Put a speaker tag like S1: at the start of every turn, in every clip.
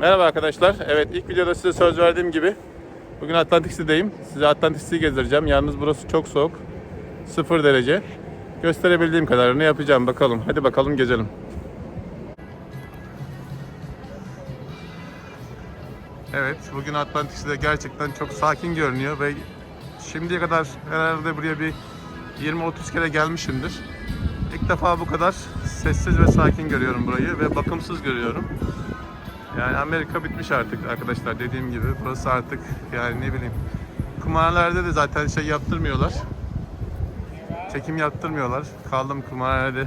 S1: Merhaba arkadaşlar. Evet ilk videoda size söz verdiğim gibi bugün Atlantik City'deyim. Size Atlantik City'yi gezdireceğim. Yalnız burası çok soğuk. 0 derece. Gösterebildiğim kadarını yapacağım. Bakalım. Hadi bakalım gezelim. Evet bugün Atlantik City'de gerçekten çok sakin görünüyor ve şimdiye kadar herhalde buraya bir 20-30 kere gelmişimdir. İlk defa bu kadar sessiz ve sakin görüyorum burayı ve bakımsız görüyorum. Yani Amerika bitmiş artık arkadaşlar dediğim gibi. Burası artık yani ne bileyim. Kumarhanelerde de zaten şey yaptırmıyorlar. Çekim yaptırmıyorlar. Kaldım kumarhanede,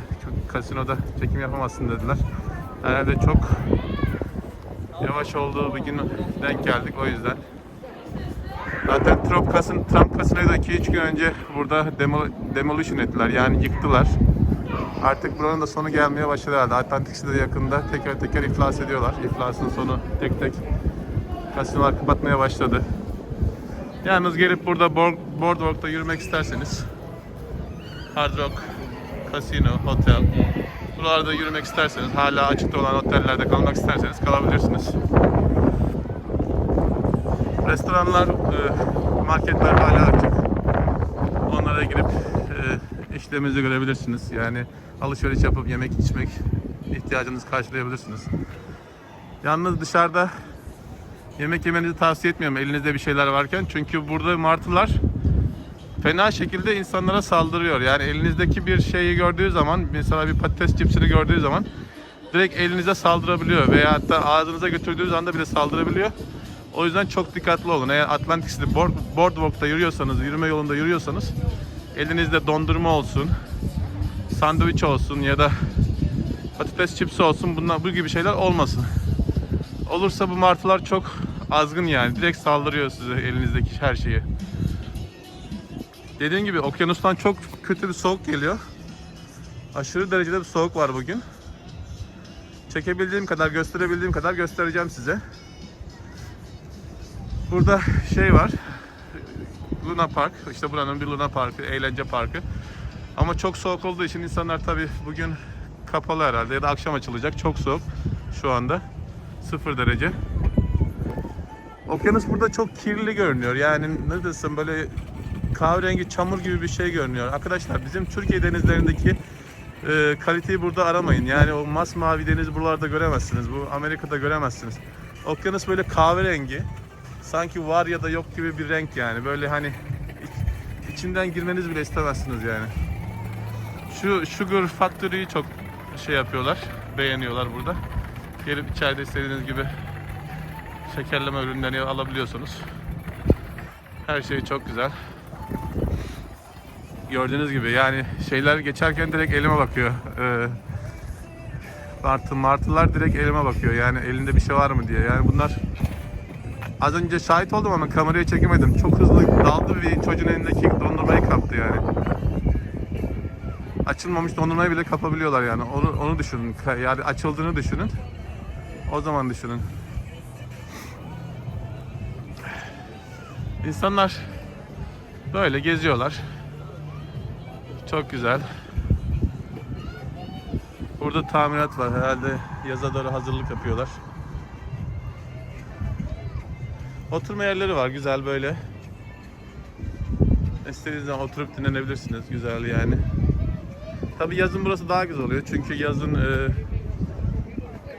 S1: kasinoda çekim yapamazsın dediler. Herhalde çok yavaş olduğu bir gün denk geldik o yüzden. Zaten Trump, kasın, Trump kasinoyu da 2-3 gün önce burada demo, demolition ettiler yani yıktılar. Artık buranın da sonu gelmeye başladı herhalde. Atlantik City'de yakında teker teker iflas ediyorlar. İflasın sonu tek tek kasinolar kapatmaya başladı. Yalnız gelip burada board- Boardwalk'ta yürümek isterseniz Hard Rock, Casino, Hotel Buralarda yürümek isterseniz, hala açıkta olan otellerde kalmak isterseniz kalabilirsiniz. Restoranlar, e, marketler hala açık. Onlara girip e, işlerinizi görebilirsiniz. Yani alışveriş yapıp yemek içmek ihtiyacınızı karşılayabilirsiniz. Yalnız dışarıda yemek yemenizi tavsiye etmiyorum elinizde bir şeyler varken. Çünkü burada martılar fena şekilde insanlara saldırıyor. Yani elinizdeki bir şeyi gördüğü zaman, mesela bir patates cipsini gördüğü zaman direkt elinize saldırabiliyor veya hatta ağzınıza götürdüğünüz anda bile saldırabiliyor. O yüzden çok dikkatli olun. Eğer Atlantic City board, boardwalk'ta yürüyorsanız, yürüme yolunda yürüyorsanız elinizde dondurma olsun, sandviç olsun ya da patates çipsi olsun bunlar bu gibi şeyler olmasın. Olursa bu martılar çok azgın yani. Direkt saldırıyor size elinizdeki her şeyi. Dediğim gibi okyanustan çok kötü bir soğuk geliyor. Aşırı derecede bir soğuk var bugün. Çekebildiğim kadar, gösterebildiğim kadar göstereceğim size. Burada şey var. Luna Park. İşte buranın bir Luna Parkı, eğlence parkı. Ama çok soğuk olduğu için insanlar tabi bugün kapalı herhalde ya da akşam açılacak. Çok soğuk şu anda. 0 derece. Okyanus burada çok kirli görünüyor. Yani ne desem böyle kahverengi çamur gibi bir şey görünüyor. Arkadaşlar bizim Türkiye denizlerindeki e, kaliteyi burada aramayın. Yani o masmavi deniz buralarda göremezsiniz. Bu Amerika'da göremezsiniz. Okyanus böyle kahverengi. Sanki var ya da yok gibi bir renk yani. Böyle hani iç- içinden girmeniz bile istemezsiniz yani. Şu Sugar Factory'yi çok şey yapıyorlar. Beğeniyorlar burada. Gelip içeride istediğiniz gibi şekerleme ürünlerini alabiliyorsunuz. Her şey çok güzel. Gördüğünüz gibi yani şeyler geçerken direkt elime bakıyor. Ee, martı, martılar direkt elime bakıyor. Yani elinde bir şey var mı diye. Yani bunlar az önce şahit oldum ama kameraya çekemedim. Çok hızlı daldı bir çocuğun elindeki dondurmayı kaptı yani. Açılmamış dondurmayı bile kapabiliyorlar yani. Onu onu düşünün. Yani açıldığını düşünün. O zaman düşünün. İnsanlar böyle geziyorlar. Çok güzel. Burada tamirat var. Herhalde yaza doğru hazırlık yapıyorlar. Oturma yerleri var güzel böyle. İstediğiniz zaman oturup dinlenebilirsiniz. Güzel yani. Tabi yazın burası daha güzel oluyor. Çünkü yazın e,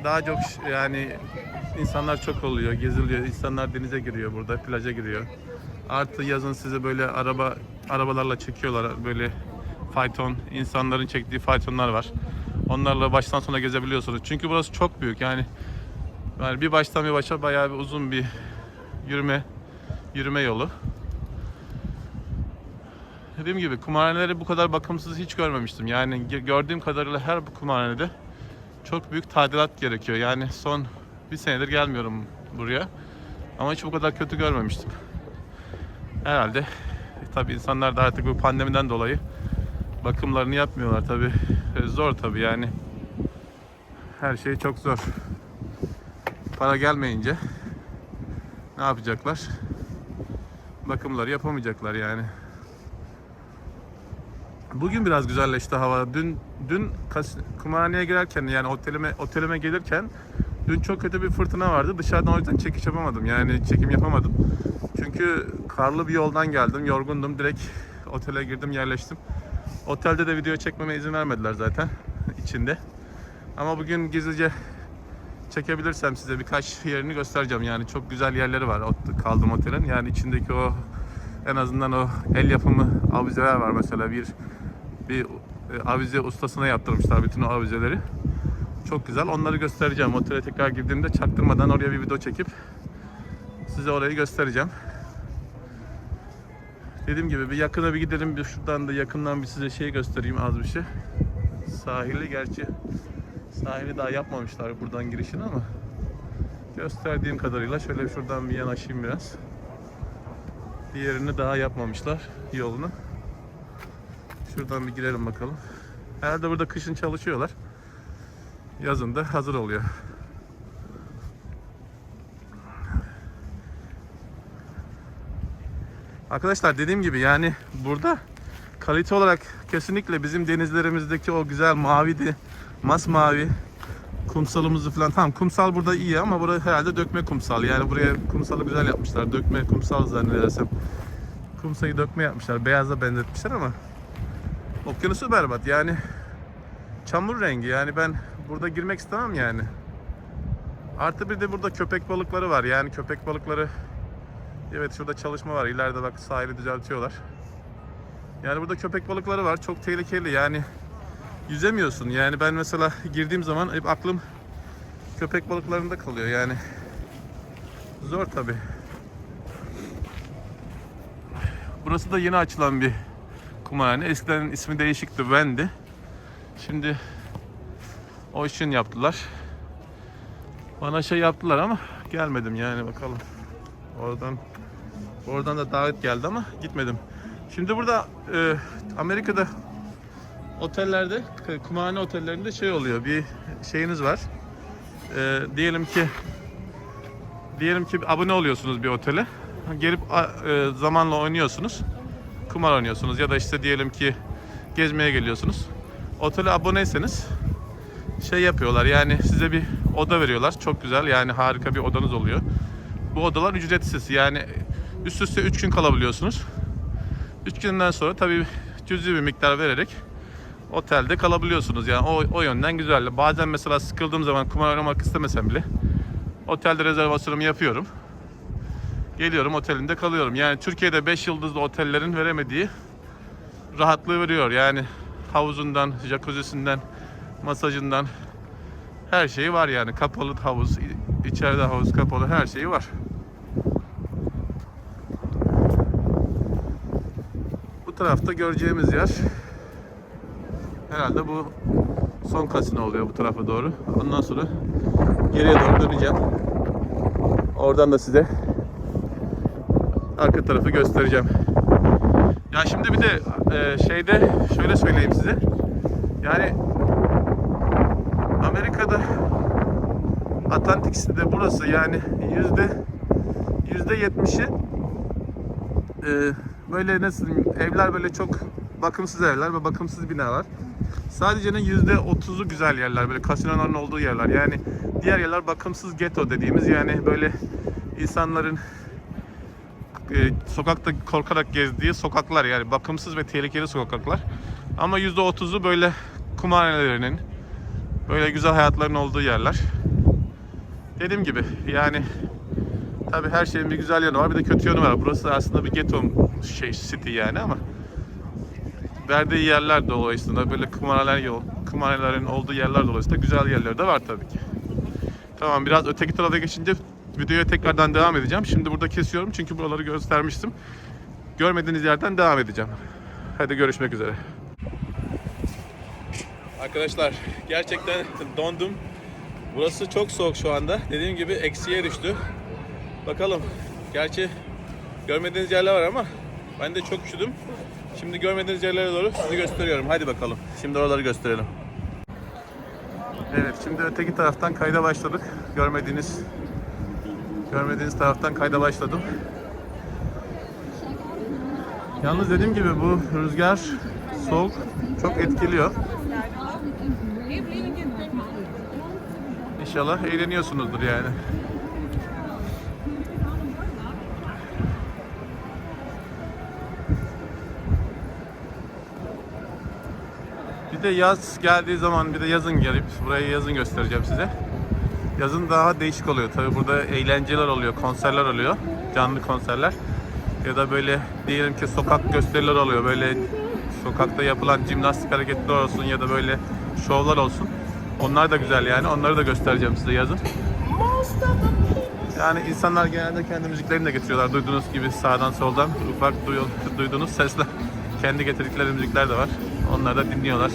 S1: daha çok yani insanlar çok oluyor, geziliyor. İnsanlar denize giriyor burada, plaja giriyor. Artı yazın size böyle araba arabalarla çekiyorlar. Böyle fayton, insanların çektiği faytonlar var. Onlarla baştan sona gezebiliyorsunuz. Çünkü burası çok büyük. Yani yani bir baştan bir başa bayağı bir uzun bir yürüme yürüme yolu. Dediğim gibi kumarhaneleri bu kadar bakımsız hiç görmemiştim. Yani gördüğüm kadarıyla her bu kumarhanede çok büyük tadilat gerekiyor. Yani son bir senedir gelmiyorum buraya. Ama hiç bu kadar kötü görmemiştim. Herhalde tabii insanlar da artık bu pandemiden dolayı bakımlarını yapmıyorlar tabii. E, Zor tabii yani. Her şey çok zor. Para gelmeyince ne yapacaklar? Bakımları yapamayacaklar yani. Bugün biraz güzelleşti hava. Dün dün kumarhaneye girerken yani otelime otelime gelirken Dün çok kötü bir fırtına vardı. Dışarıdan o yüzden çekiş yapamadım. Yani çekim yapamadım. Çünkü karlı bir yoldan geldim. Yorgundum. Direkt otele girdim, yerleştim. Otelde de video çekmeme izin vermediler zaten içinde. Ama bugün gizlice çekebilirsem size birkaç yerini göstereceğim. Yani çok güzel yerleri var kaldığım otelin. Yani içindeki o en azından o el yapımı avizeler var mesela bir bir e, avize ustasına yaptırmışlar bütün o avizeleri. Çok güzel. Onları göstereceğim. Otele tekrar girdiğimde çaktırmadan oraya bir video çekip size orayı göstereceğim. Dediğim gibi bir yakına bir gidelim. Bir şuradan da yakından bir size şey göstereyim az bir şey. Sahili gerçi sahili daha yapmamışlar buradan girişini ama gösterdiğim kadarıyla şöyle şuradan bir yanaşayım biraz. Diğerini daha yapmamışlar yolunu. Şuradan bir girelim bakalım. Herhalde burada kışın çalışıyorlar. Yazın da hazır oluyor. Arkadaşlar dediğim gibi yani burada kalite olarak kesinlikle bizim denizlerimizdeki o güzel maviydi, masmavi kumsalımızı falan tamam kumsal burada iyi ama burada herhalde dökme kumsal yani buraya kumsalı güzel yapmışlar dökme kumsal zannedersem kumsayı dökme yapmışlar beyaza benzetmişler ama okyanusu berbat yani çamur rengi. Yani ben burada girmek istemem yani. Artı bir de burada köpek balıkları var. Yani köpek balıkları evet şurada çalışma var. İleride bak sahili düzeltiyorlar. Yani burada köpek balıkları var. Çok tehlikeli. Yani yüzemiyorsun. Yani ben mesela girdiğim zaman hep aklım köpek balıklarında kalıyor. Yani. Zor tabi. Burası da yeni açılan bir kumarhane. Eskiden ismi değişikti Vendi. Şimdi o için yaptılar. Bana şey yaptılar ama gelmedim yani bakalım. Oradan oradan da davet geldi ama gitmedim. Şimdi burada e, Amerika'da otellerde, kumarhane otellerinde şey oluyor. Bir şeyiniz var. Ee, diyelim ki diyelim ki abone oluyorsunuz bir otele. Gelip e, zamanla oynuyorsunuz. Kumar oynuyorsunuz ya da işte diyelim ki gezmeye geliyorsunuz. Otele aboneyseniz şey yapıyorlar yani size bir oda veriyorlar. Çok güzel yani harika bir odanız oluyor. Bu odalar ücretsiz yani üst üste 3 gün kalabiliyorsunuz. 3 günden sonra tabii cüzi bir miktar vererek otelde kalabiliyorsunuz. Yani o, o yönden güzel. Bazen mesela sıkıldığım zaman kumar oynamak istemesem bile otelde rezervasyonumu yapıyorum. Geliyorum otelinde kalıyorum. Yani Türkiye'de 5 yıldızlı otellerin veremediği rahatlığı veriyor. Yani havuzundan, jacuzzi'sinden, masajından her şeyi var yani. Kapalı havuz, içeride havuz kapalı her şeyi var. Bu tarafta göreceğimiz yer Herhalde bu son kasino oluyor bu tarafa doğru. Ondan sonra geriye doğru döneceğim. Oradan da size arka tarafı göstereceğim. Ya şimdi bir de e, şeyde şöyle söyleyeyim size. Yani Amerika'da Atlantik City'de burası yani yüzde yüzde yetmişi e, böyle nasıl evler böyle çok bakımsız evler ve bakımsız binalar. Sadece yüzde otuzu güzel yerler böyle kasinoların olduğu yerler. Yani diğer yerler bakımsız ghetto dediğimiz yani böyle insanların e, sokakta korkarak gezdiği sokaklar yani bakımsız ve tehlikeli sokaklar. Ama yüzde otuzu böyle kumarhanelerinin böyle güzel hayatların olduğu yerler. Dediğim gibi yani tabi her şeyin bir güzel yanı var bir de kötü yanı var. Burası aslında bir ghetto şey city yani ama verdiği yerler dolayısıyla böyle kumarhaneler yol, kumarhanelerin olduğu yerler dolayısıyla güzel yerler de var tabii ki. Tamam biraz öteki tarafa geçince videoya tekrardan devam edeceğim. Şimdi burada kesiyorum çünkü buraları göstermiştim. Görmediğiniz yerden devam edeceğim. Hadi görüşmek üzere. Arkadaşlar gerçekten dondum. Burası çok soğuk şu anda. Dediğim gibi eksiye düştü. Bakalım. Gerçi görmediğiniz yerler var ama ben de çok üşüdüm. Şimdi görmediğiniz yerlere doğru sizi gösteriyorum. Hadi bakalım. Şimdi oraları gösterelim. Evet, şimdi öteki taraftan kayda başladık. Görmediğiniz görmediğiniz taraftan kayda başladım. Yalnız dediğim gibi bu rüzgar soğuk çok etkiliyor. İnşallah eğleniyorsunuzdur yani. Bir de yaz geldiği zaman bir de yazın gelip burayı yazın göstereceğim size. Yazın daha değişik oluyor. Tabi burada eğlenceler oluyor, konserler oluyor. Canlı konserler. Ya da böyle diyelim ki sokak gösteriler oluyor. Böyle sokakta yapılan jimnastik hareketler olsun ya da böyle şovlar olsun. Onlar da güzel yani. Onları da göstereceğim size yazın. Yani insanlar genelde kendi müziklerini de getiriyorlar. Duyduğunuz gibi sağdan soldan ufak duyduğunuz sesler. Kendi getirdikleri müzikler de var. Onları da dinliyorlar.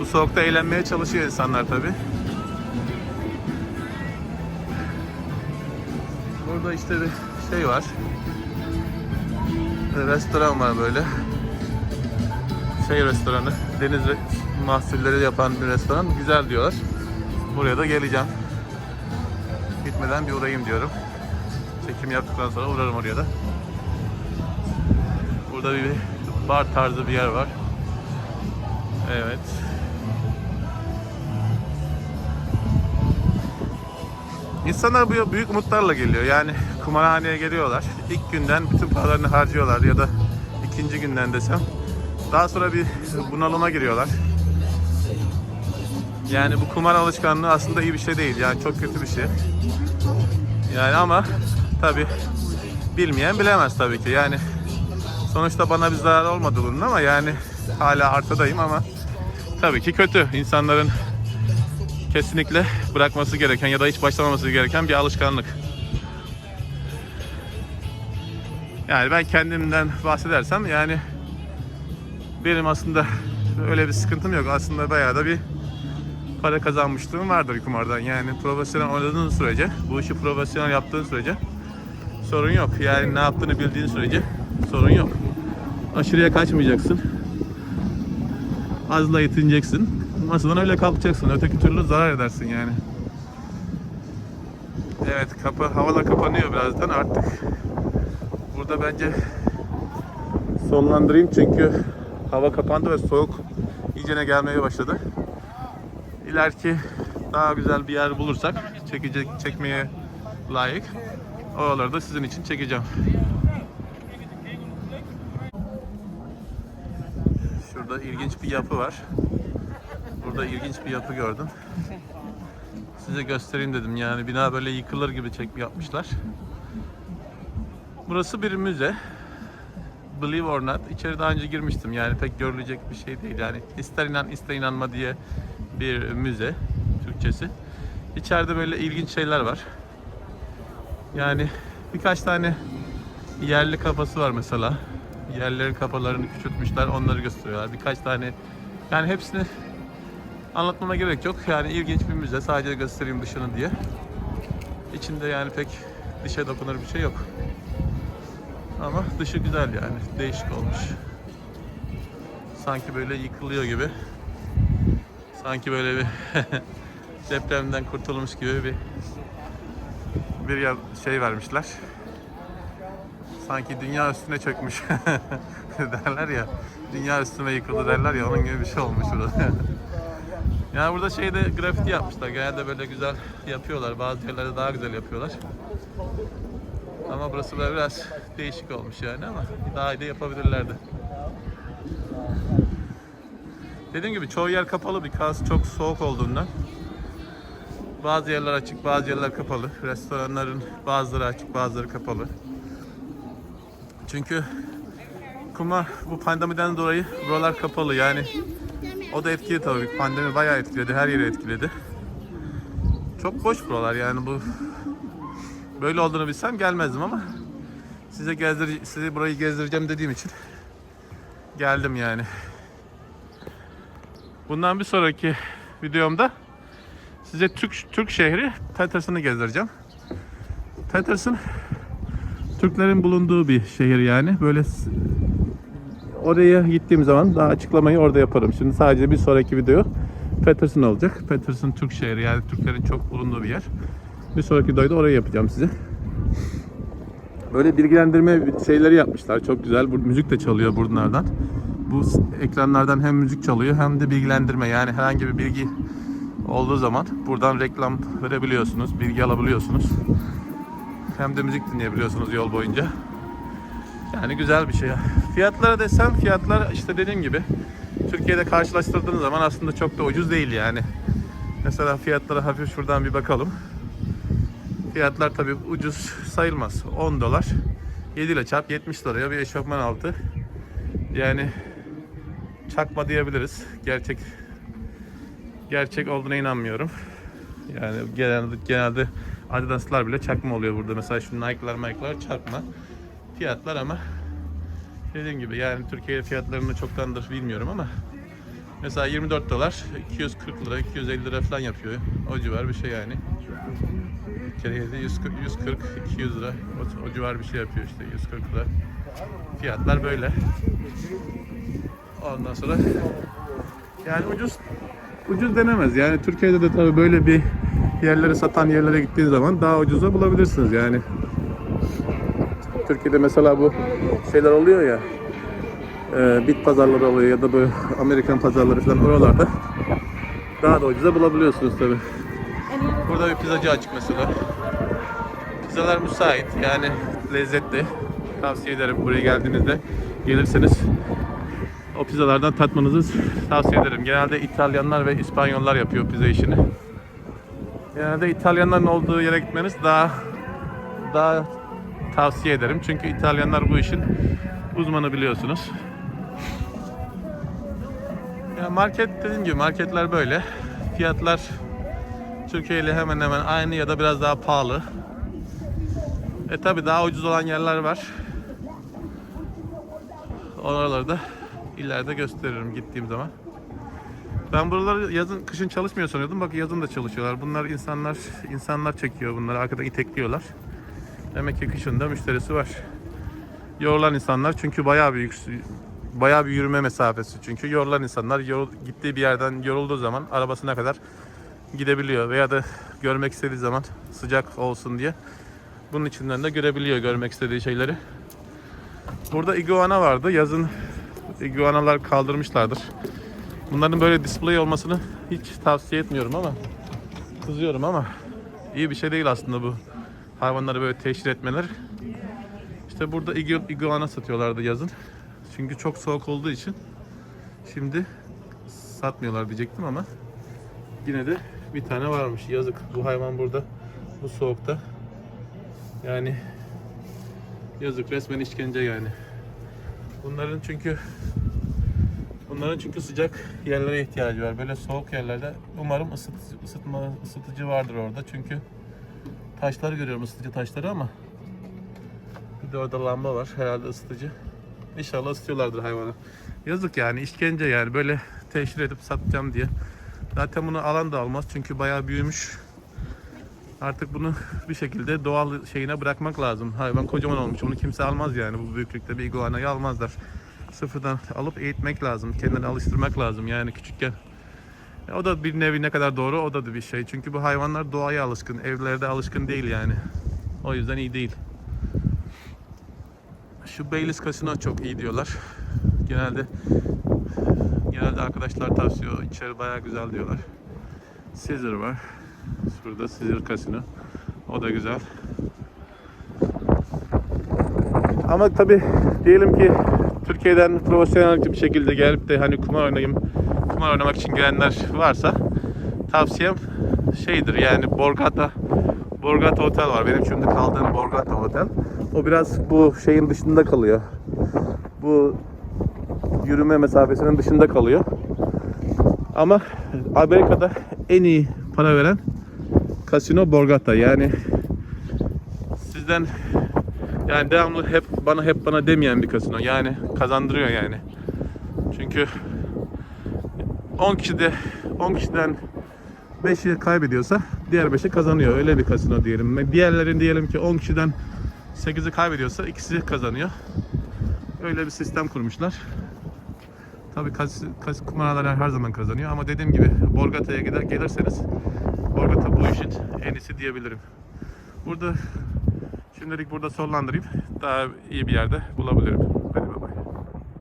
S1: Bu soğukta eğlenmeye çalışıyor insanlar tabi. Burada işte bir şey var. Restoran var böyle. Şey restoranı. Deniz mahsulleri yapan bir restoran. Güzel diyorlar. Buraya da geleceğim. Gitmeden bir uğrayayım diyorum. Çekim yaptıktan sonra uğrarım oraya da. Burada bir bar tarzı bir yer var. Evet. İnsanlar bu büyük umutlarla geliyor. Yani kumarhaneye geliyorlar. İlk günden bütün paralarını harcıyorlar ya da ikinci günden desem. Daha sonra bir bunalıma giriyorlar. Yani bu kumar alışkanlığı aslında iyi bir şey değil. Yani çok kötü bir şey. Yani ama tabi bilmeyen bilemez tabii ki. Yani sonuçta bana bir zarar olmadı bunun ama yani hala artıdayım ama tabii ki kötü. İnsanların kesinlikle bırakması gereken ya da hiç başlamaması gereken bir alışkanlık. Yani ben kendimden bahsedersem yani benim aslında öyle bir sıkıntım yok. Aslında bayağı da bir para kazanmışlığım vardır kumardan. Yani profesyonel oynadığın sürece, bu işi profesyonel yaptığın sürece sorun yok. Yani ne yaptığını bildiğin sürece sorun yok. Aşırıya kaçmayacaksın. Azla yetineceksin. Masadan öyle kalkacaksın. Öteki türlü zarar edersin yani. Evet, kapı havalar kapanıyor birazdan artık. Burada bence sonlandırayım çünkü hava kapandı ve soğuk iyicene gelmeye başladı. İleriki daha güzel bir yer bulursak çekecek çekmeye layık. Oraları da sizin için çekeceğim. Şurada ilginç bir yapı var. Burada ilginç bir yapı gördüm. Size göstereyim dedim. Yani bina böyle yıkılır gibi çekmi yapmışlar. Burası bir müze. Believe or not. İçeri daha önce girmiştim. Yani pek görülecek bir şey değil. Yani ister inan ister inanma diye bir müze Türkçesi. İçeride böyle ilginç şeyler var. Yani birkaç tane yerli kafası var mesela. Yerlerin kafalarını küçültmüşler, onları gösteriyorlar. Birkaç tane yani hepsini anlatmama gerek yok. Yani ilginç bir müze. Sadece göstereyim dışını diye. İçinde yani pek dişe dokunur bir şey yok. Ama dışı güzel yani. Değişik olmuş. Sanki böyle yıkılıyor gibi. Sanki böyle bir depremden kurtulmuş gibi bir bir ya şey vermişler. Sanki dünya üstüne çökmüş derler ya. Dünya üstüne yıkıldı derler ya onun gibi bir şey olmuş burada. yani burada şeyde grafiti yapmışlar. Genelde böyle güzel yapıyorlar. Bazı yerlerde daha güzel yapıyorlar. Ama burası böyle biraz değişik olmuş yani ama daha iyi de yapabilirlerdi. Dediğim gibi çoğu yer kapalı biraz çok soğuk olduğundan. Bazı yerler açık, bazı yerler kapalı. Restoranların bazıları açık, bazıları kapalı. Çünkü kuma bu pandemiden dolayı buralar kapalı yani o da etkili tabii. Pandemi bayağı etkiledi, her yeri etkiledi. Çok boş buralar yani bu böyle olduğunu bilsem gelmezdim ama size gezdir size burayı gezdireceğim dediğim için geldim yani. Bundan bir sonraki videomda size Türk Türk şehri Patterson'ı gezdireceğim. Patterson Türklerin bulunduğu bir şehir yani. Böyle oraya gittiğim zaman daha açıklamayı orada yaparım. Şimdi sadece bir sonraki video Patterson olacak. Patterson Türk şehri yani Türklerin çok bulunduğu bir yer. Bir sonraki videoda orayı yapacağım size. Böyle bilgilendirme şeyleri yapmışlar. Çok güzel. Bu müzik de çalıyor bunlardan. Bu ekranlardan hem müzik çalıyor hem de bilgilendirme. Yani herhangi bir bilgi olduğu zaman buradan reklam verebiliyorsunuz, bilgi alabiliyorsunuz. Hem de müzik dinleyebiliyorsunuz yol boyunca. Yani güzel bir şey. Fiyatlara desem fiyatlar işte dediğim gibi Türkiye'de karşılaştırdığınız zaman aslında çok da ucuz değil yani. Mesela fiyatlara hafif şuradan bir bakalım. Fiyatlar tabii ucuz sayılmaz. 10 dolar. 7 ile çarp 70 liraya bir eşofman altı. Yani çakma diyebiliriz. Gerçek gerçek olduğuna inanmıyorum. Yani genelde genelde Adidas'lar bile çakma oluyor burada. Mesela şu Nike'lar, Nike'lar çakma fiyatlar ama dediğim gibi yani Türkiye fiyatlarını çoktandır bilmiyorum ama mesela 24 dolar 240 lira 250 lira falan yapıyor. O civar bir şey yani. Kereyde 140 140 200 lira o, o civar bir şey yapıyor işte 140 lira. Fiyatlar böyle. Ondan sonra yani ucuz ucuz denemez. Yani Türkiye'de de tabii böyle bir yerlere satan yerlere gittiğiniz zaman daha ucuza bulabilirsiniz yani. Türkiye'de mesela bu şeyler oluyor ya e, bit pazarları oluyor ya da böyle Amerikan pazarları falan oralarda daha da ucuza bulabiliyorsunuz tabi. Burada bir pizzacı açık mesela. Pizzalar müsait yani lezzetli. Tavsiye ederim buraya geldiğinizde gelirseniz o pizzalardan tatmanızı tavsiye ederim. Genelde İtalyanlar ve İspanyollar yapıyor pizza işini. Genelde İtalyanların olduğu yere gitmeniz daha daha tavsiye ederim. Çünkü İtalyanlar bu işin uzmanı biliyorsunuz. Ya market dediğim gibi marketler böyle. Fiyatlar Türkiye ile hemen hemen aynı ya da biraz daha pahalı. E tabi daha ucuz olan yerler var. Oraları da ileride gösteririm gittiğim zaman. Ben buraları yazın kışın çalışmıyor sanıyordum. Bak yazın da çalışıyorlar. Bunlar insanlar insanlar çekiyor bunları. Arkadan itekliyorlar. Demek ki kışın da müşterisi var. Yorulan insanlar çünkü bayağı büyük bayağı bir yürüme mesafesi çünkü yorulan insanlar yorul, gittiği bir yerden yorulduğu zaman arabasına kadar gidebiliyor veya da görmek istediği zaman sıcak olsun diye bunun içinden de görebiliyor görmek istediği şeyleri. Burada iguana vardı. Yazın iguanalar kaldırmışlardır. Bunların böyle display olmasını hiç tavsiye etmiyorum ama kızıyorum ama iyi bir şey değil aslında bu hayvanları böyle teşhir etmeler. İşte burada igu- iguana satıyorlardı yazın. Çünkü çok soğuk olduğu için şimdi satmıyorlar diyecektim ama yine de bir tane varmış. Yazık bu hayvan burada bu soğukta. Yani yazık resmen işkence yani. Bunların çünkü bunların çünkü sıcak yerlere ihtiyacı var. Böyle soğuk yerlerde umarım ısıt, ısıtma ısıtıcı vardır orada. Çünkü taşları görüyorum ısıtıcı taşları ama bir de orada lamba var herhalde ısıtıcı. İnşallah ısıtıyorlardır hayvanı. Yazık yani işkence yani böyle teşhir edip satacağım diye. Zaten bunu alan da almaz çünkü bayağı büyümüş. Artık bunu bir şekilde doğal şeyine bırakmak lazım. Hayvan kocaman olmuş. Onu kimse almaz yani bu büyüklükte bir iguanayı almazlar. Sıfırdan alıp eğitmek lazım. Kendini alıştırmak lazım yani küçükken. E, O da bir nevi ne kadar doğru o da bir şey. Çünkü bu hayvanlar doğaya alışkın. Evlerde alışkın değil yani. O yüzden iyi değil. Şu Baileys Casino çok iyi diyorlar. Genelde genelde arkadaşlar tavsiye. İçeri bayağı güzel diyorlar. Caesar var. Şurada Caesar Casino. O da güzel. Ama tabi diyelim ki Türkiye'den profesyonel bir şekilde gelip de hani kumar oynayayım, kumar oynamak için gelenler varsa tavsiyem şeydir yani Borgata Borgata Otel var. Benim şimdi kaldığım Borgata Otel. O biraz bu şeyin dışında kalıyor. Bu yürüme mesafesinin dışında kalıyor. Ama Amerika'da en iyi para veren kasino Borgata. Yani sizden yani devamlı hep bana hep bana demeyen bir kasino. Yani kazandırıyor yani. Çünkü 10 kişi de 10 kişiden 5'i kaybediyorsa diğer 5'i kazanıyor. Öyle bir kasino diyelim. Diğerlerin diyelim ki 10 kişiden 8'i kaybediyorsa ikisi kazanıyor. Öyle bir sistem kurmuşlar. Tabii kas, kas kumarhaneler her zaman kazanıyor ama dediğim gibi Borgata'ya gider gelirseniz Borgata bu işin en iyisi diyebilirim. Burada şimdilik burada sonlandırayım. Daha iyi bir yerde bulabilirim.